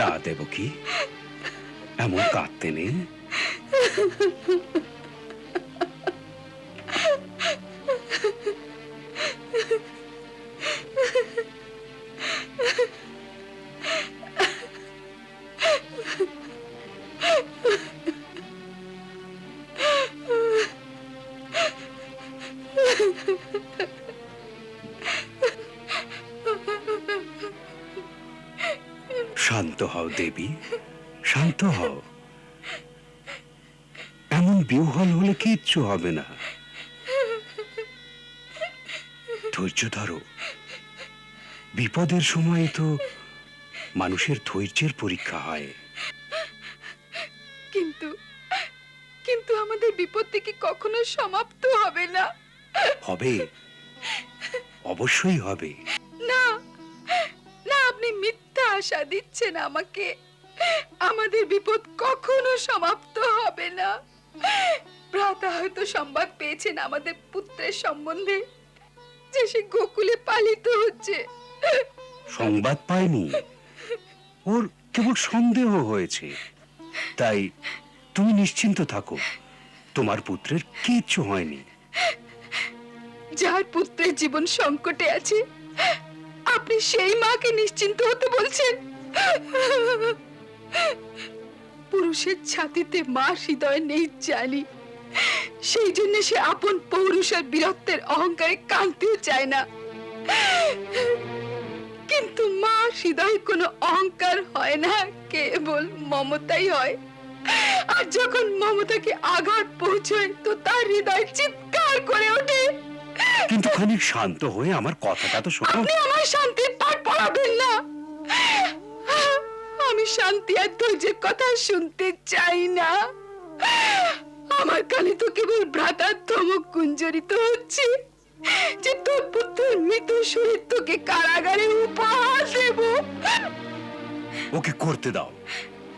না দেব কি এমন কাঁদতে নেই। শান্ত হও দেবী। শান্ত হও। এমন বিহ্বল হলে কিচ্ছু হবে না। ধৈর্য ধরো। বিপদের সময় তো মানুষের ধৈর্যের পরীক্ষা হয়। কিন্তু কিন্তু আমাদের বিপত্তি কি কখনো সমাপ্ত হবে না। হবে। অবশ্যই হবে। না। আশা দিচ্ছেন আমাকে আমাদের বিপদ কখনো সমাপ্ত হবে না। ভ্রাতা হয়তো সংবাদ পেয়েছেন আমাদের পুত্রের সম্বন্ধে যে সে গোকুলে পালিত হচ্ছে। সংবাদ পায়নি ওর কেবল সন্দেহ হয়েছে। তাই তুমি নিশ্চিন্ত থাকো তোমার পুত্রের কিচ্ছু হয়নি। যার পুত্রের জীবন সংকটে আছে আপনি সেই মাকে নিশ্চিন্ত হতে বলছেন? পুরুষের ছাতিতে মা হৃদয় নেই জানি। সেই জন্য সে আপন পৌরুষের বীরত্বের অহংকারে কাঁদতেও চায় না। কিন্তু মা হৃদয়ে কোনো অহংকার হয় না, কেবল মমতাই হয়। আর যখন মমতাকে আঘাত পৌঁছয়, তো তার হৃদয় চিৎকার করে ওঠে। কিন্তু খানিক শান্ত হয়ে আমার কথাটা তো শোনো। আপনি আমার শান্তির পাঠ পড়াবেন না। আমি শান্তি আর ধৈর্যের কথা শুনতে চাই না। আমার কানে তো কেবল ভ্রাতার ধমক গুঞ্জরিত হচ্ছে যে তোর পুত্রের মৃত শরীর তোকে কারাগারে উপহার দেব। ওকে করতে দাও।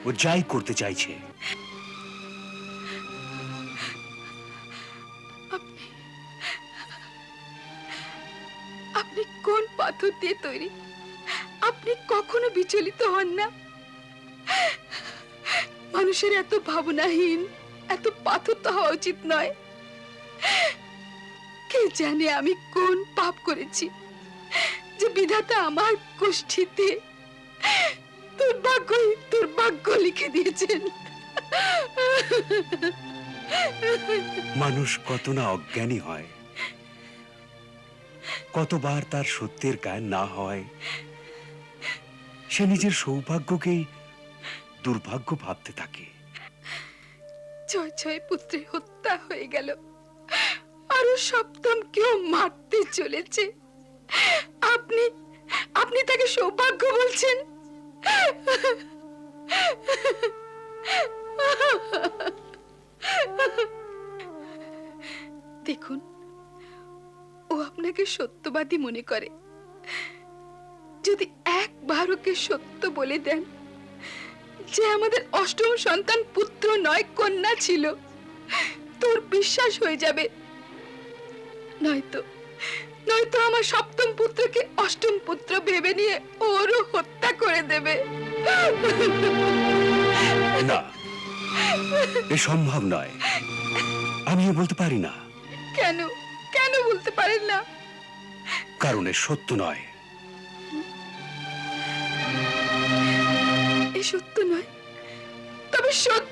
ও যাই করতে চাইছে। কোন পাথর দিয়ে তৈরি। আপনি কখনো বিচলিত হন না। মানুষের এত ভাবনাহীন, এত পাথর তো হওয়া উচিত নয়। কে জানে আমি কোন পাপ করেছি, যে বিধাতা আমার গোষ্ঠীতে দুর্ভাগ্য দুর্ভাগ্য লিখে দিয়েছেন। মানুষ কত না অজ্ঞানী হয়। কতবার তার সত্যের গায়ে না হয়, সে নিজের সৌভাগ্যকেই দুর্ভাগ্য ভাবতে থাকে। ছয় ছয় পুত্রে, হত্যা হয়ে গেল। আরও সপ্তম কেউ মারতে চলেছে। আপনি আপনি তাকে সৌভাগ্য বলছেন? দেখুন ও আপনাকে সত্যবাদী মনে করে। যদি একবার ওকে সত্য বলে দেন যে আমাদের অষ্টম সন্তান পুত্র নয় কন্যা ছিল তোর বিশ্বাস হয়ে যাবে। নয়তো নয়তো আমার সপ্তম পুত্রকে অষ্টম পুত্র ভেবে নিয়ে ওরও হত্যা করে দেবে। না এ সম্ভব নয়। আমি বলতে পারি না। কেন? কেন বলতে পারেন না? কারণ এ সত্য নয়। এ সত্য নয়। তবে সত্য